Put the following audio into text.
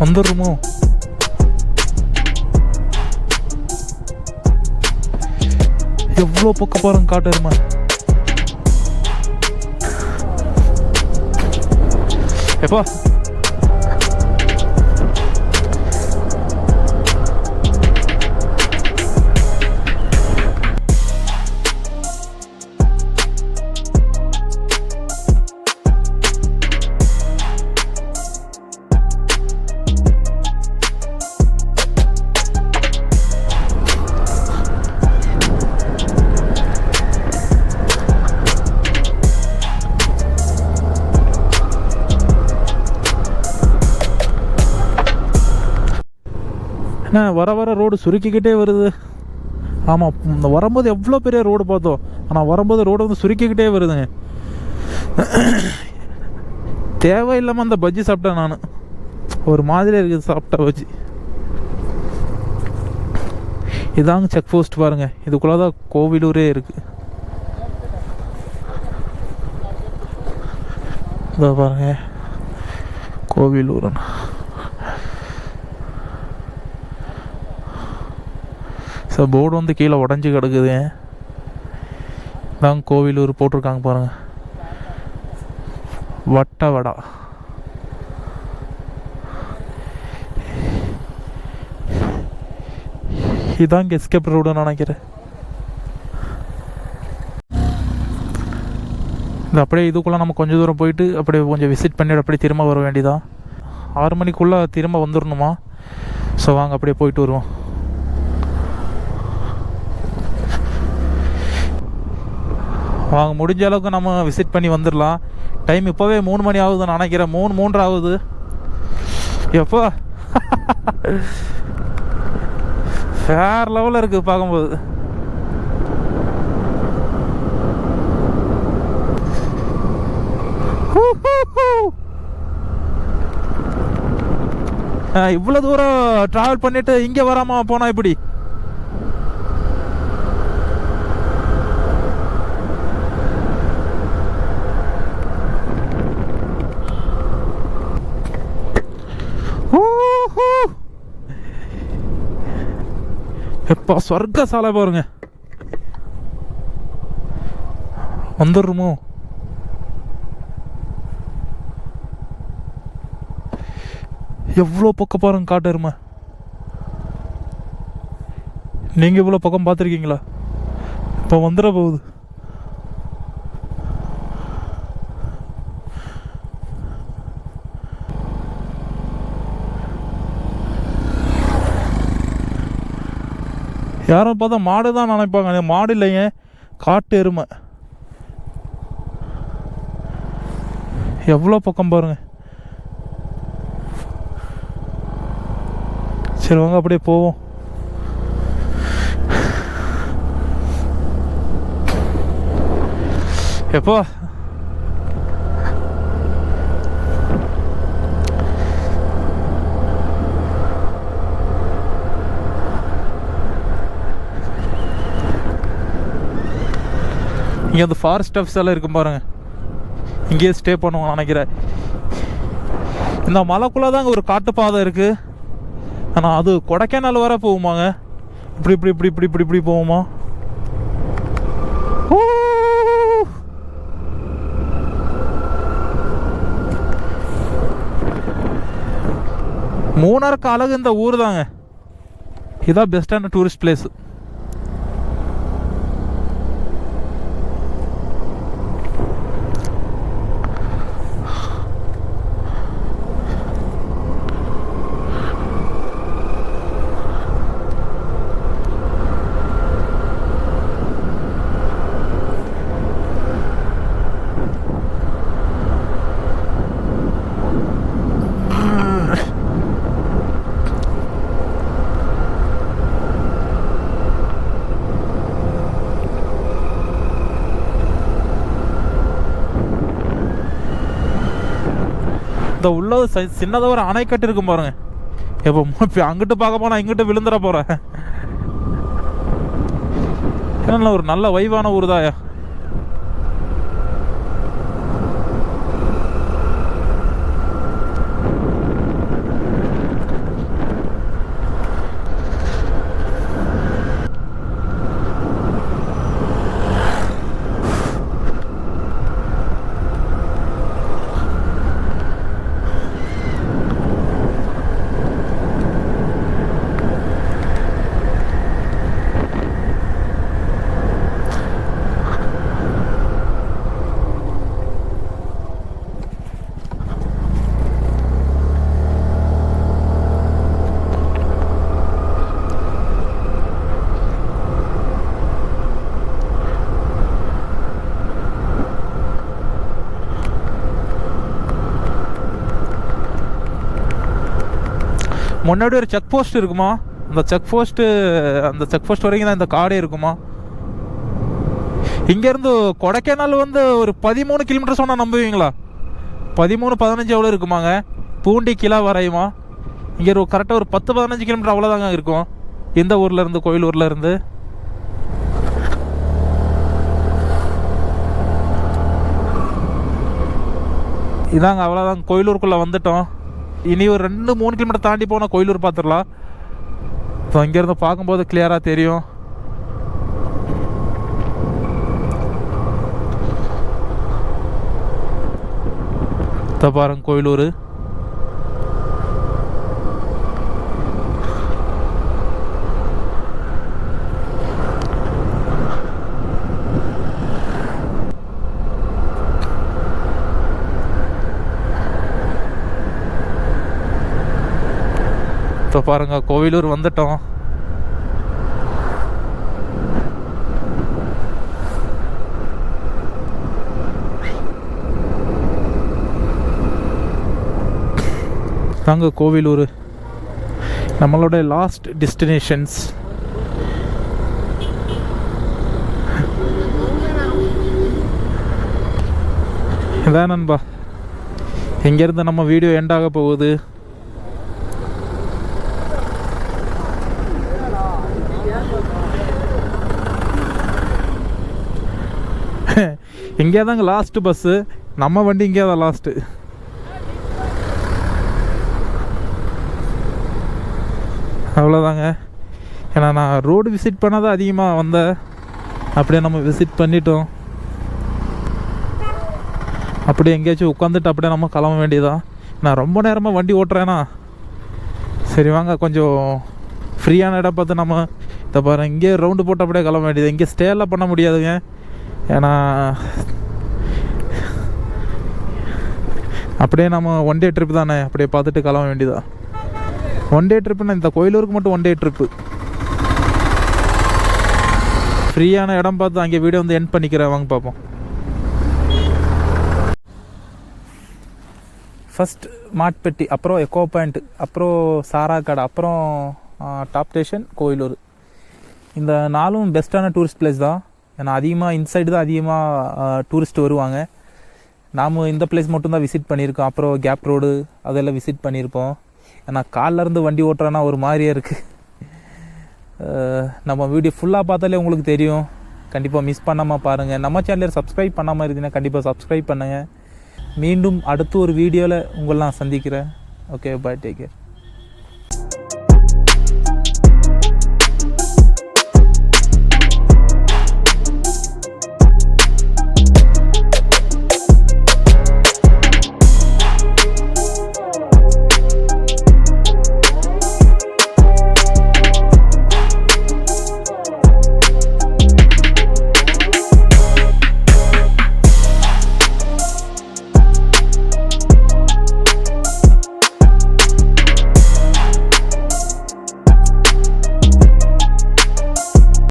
வந்துடுமோ எவ்வளோ பக்க பாருங்க காட்டுருமா எப்பா? வர வர ரோடு சுருக்கிக்கிட்டே வருது. ஆமாம் இந்த வரும்போது எவ்வளோ பெரிய ரோடு பார்த்தோம். ஆனால் வரும்போது ரோடு வந்து சுருக்கிக்கிட்டே வருதுங்க. தேவையில்லாமல் அந்த பஜ்ஜி சாப்பிட்டேன் நான். ஒரு மாதிரி இருக்குது சாப்பிட்டா பஜ்ஜி. இதாங்க செக் போஸ்ட் பாருங்க. இதுக்குள்ளே தான் கோவிலூரே இருக்கு. இதோ பாருங்க. கோவிலூர்ண்ணா ஸோ போர்டு வந்து கீழே உடஞ்சி கிடக்குது. தான் கோவிலூர் போட்டிருக்காங்க பாருங்க. வட்ட வடா. இதாங்க எஸ்கேப் ரோடுன்னு நினைக்கிறேன். இந்த அப்படியே இதுக்குள்ளே நம்ம கொஞ்சம் தூரம் போயிட்டு அப்படியே கொஞ்சம் விசிட் பண்ணிட்டு அப்படியே திரும்ப வர வேண்டியதான் ஆறு மணிக்குள்ளே திரும்ப வந்துடணுமா ஸோ வாங்க அப்படியே போயிட்டு வருவோம். வாங்க முடிஞ்ச அளவுக்கு நம்ம விசிட் பண்ணி வந்துடலாம் டைம் இப்போவே மூணு மணி ஆகுதுன்னு நினைக்கிறேன். மூணு மூன்று ஆகுது. எப்போ? ஃபேர் லெவலில் இருக்குது பார்க்கும்போது. இவ்வளோ தூரம் ட்ராவல் பண்ணிட்டு இங்கே வராமல் போனால் இப்படி? அப்பா சொர்க்க சாலை பாருங்க. வந்துடுமோ எவ்வளோ பக்கம் பாருங்க காட்டுருமா நீங்கள் இவ்வளோ பக்கம் பார்த்துருக்கீங்களா? இப்போ வந்துட போகுது. யாரும் பார்த்தா மாடு தான் நினைப்பாங்க மாடு இல்லைங்க. காட்டு எருமை. எவ்வளோ பக்கம் பாருங்க. சரி வாங்க அப்படியே போவோம். எப்போ இங்கே அந்த ஃபாரஸ்ட் ஆஃபீஸ் எல்லாம் இருக்கும் பாருங்கள் இங்கேயே ஸ்டே பண்ணுவோம் நினைக்கிறேன். இந்த மலைக்குள்ளே தாங்க ஒரு காட்டுப்பாதை இருக்குது ஆனால் அது கொடைக்கானல் வர போகுமாங்க? இப்படி இப்படி இப்படி இப்படி இப்படி இப்படி போகுமா? மூணாறுக்கு மூணாருக்கு அழகு இந்த ஊர் தாங்க இதான் பெஸ்ட்டான டூரிஸ்ட் பிளேஸு இந்த உள்ள சின்னதாக சின்னதா ஒரு அணைக்கட்டு இருக்கும் பாருங்க. எப்போ இப்போ அங்கிட்டு பார்க்க போனால் இங்கிட்டு விழுந்துட போகிறேன் ஒரு நல்ல வைவான ஊர் தாயா முன்னாடி ஒரு செக் போஸ்ட் இருக்குமா? அந்த செக் போஸ்ட்டு அந்த செக் போஸ்ட் வரைக்கும் தான் இந்த காடே இருக்குமா? இங்கேருந்து கொடைக்கானல் வந்து ஒரு பதிமூணு கிலோமீட்டர் சொன்னால் நம்புவீங்களா? பதிமூணு பதினஞ்சு எவ்வளோ இருக்குமாங்க? பூண்டி கிலா வரையுமா? இங்கே ஒரு கரெக்டாக ஒரு பத்து பதினஞ்சு கிலோமீட்டர் அவ்வளோதாங்க இருக்கும். எந்த ஊர்லேருந்து இருந்து இதாங்க அவ்வளோதாங்க கோயிலூருக்குள்ளே வந்துட்டோம். இனி ஒரு ரெண்டு மூணு கிலோமீட்டர் தாண்டி போனால் கோயிலூர் பார்த்துடலாம் ஸோ இங்கேருந்து பார்க்கும்போது கிளியராக தெரியும். பாருங்க கோயிலூர். இப்போ பாருங்க கோவிலூர் வந்துட்டோம். தாங்க கோவிலூர். நம்மளோட லாஸ்ட் டெஸ்டினேஷன்ஸ் இதான் நண்பா. எங்கேருந்து நம்ம வீடியோ எண்ட் ஆக போகுது? இங்கே தாங்க லாஸ்ட்டு பஸ்ஸு நம்ம வண்டி இங்கே தான் லாஸ்ட்டு அவ்வளோதாங்க ஏன்னா நான் ரோடு விசிட் பண்ணாதான் அதிகமாக வந்தேன் அப்படியே நம்ம விசிட் பண்ணிட்டோம். அப்படியே எங்கேயாச்சும் உட்காந்துட்டு அப்படியே நம்ம கிளம்ப வேண்டியதான் நான் ரொம்ப நேரமாக வண்டி ஓட்டுறேன்னா சரி வாங்க. கொஞ்சம் ஃப்ரீயான இடம் பார்த்து நம்ம இதை பாருங்கள் இங்கே ரவுண்டு போட்டு அப்படியே கிளம்ப வேண்டியது இங்கே ஸ்டேலாம் பண்ண முடியாதுங்க. ஏன்னா அப்படியே நம்ம ஒன் டே ட்ரிப் தானே? அப்படியே பார்த்துட்டு கிளம்ப வேண்டியதா? ஒன் டே ட்ரிப்புன்னா இந்த கோயிலூருக்கு மட்டும் ஒன் டே ட்ரிப்பு ஃப்ரீயான இடம் பார்த்து அங்கே வீடியோ வந்து என் பண்ணிக்கிறேன். வாங்க பார்ப்போம். ஃபஸ்ட் மாட்பெட்டி அப்புறம் எக்கோ பாயிண்ட் அப்புறம் சாரா கடை அப்புறம் டாப் ஸ்டேஷன் கோயிலூர். இந்த நாலும் பெஸ்ட்டான டூரிஸ்ட் பிளேஸ் தான். ஏன்னா அதிகமாக இன்சைடு தான் அதிகமாக டூரிஸ்ட் வருவாங்க. நாம் இந்த பிளேஸ் மட்டும்தான் விசிட் பண்ணியிருக்கோம். அப்புறம் கேப் ரோடு அதெல்லாம் விசிட் பண்ணியிருப்போம். ஏன்னா காலிலேருந்து வண்டி ஓட்டுறோன்னா ஒரு மாதிரியே இருக்குது நம்ம வீடியோ ஃபுல்லாக பார்த்தாலே உங்களுக்கு தெரியும். கண்டிப்பாக மிஸ் பண்ணாமல் பாருங்கள் நம்ம சேனலில் சப்ஸ்கிரைப் பண்ணாமல் இருந்தீங்கன்னா கண்டிப்பாக சப்ஸ்கிரைப் பண்ணுங்கள் மீண்டும் அடுத்து ஒரு வீடியோவில் உங்களெலாம் சந்திக்கிறேன். Okay bye take care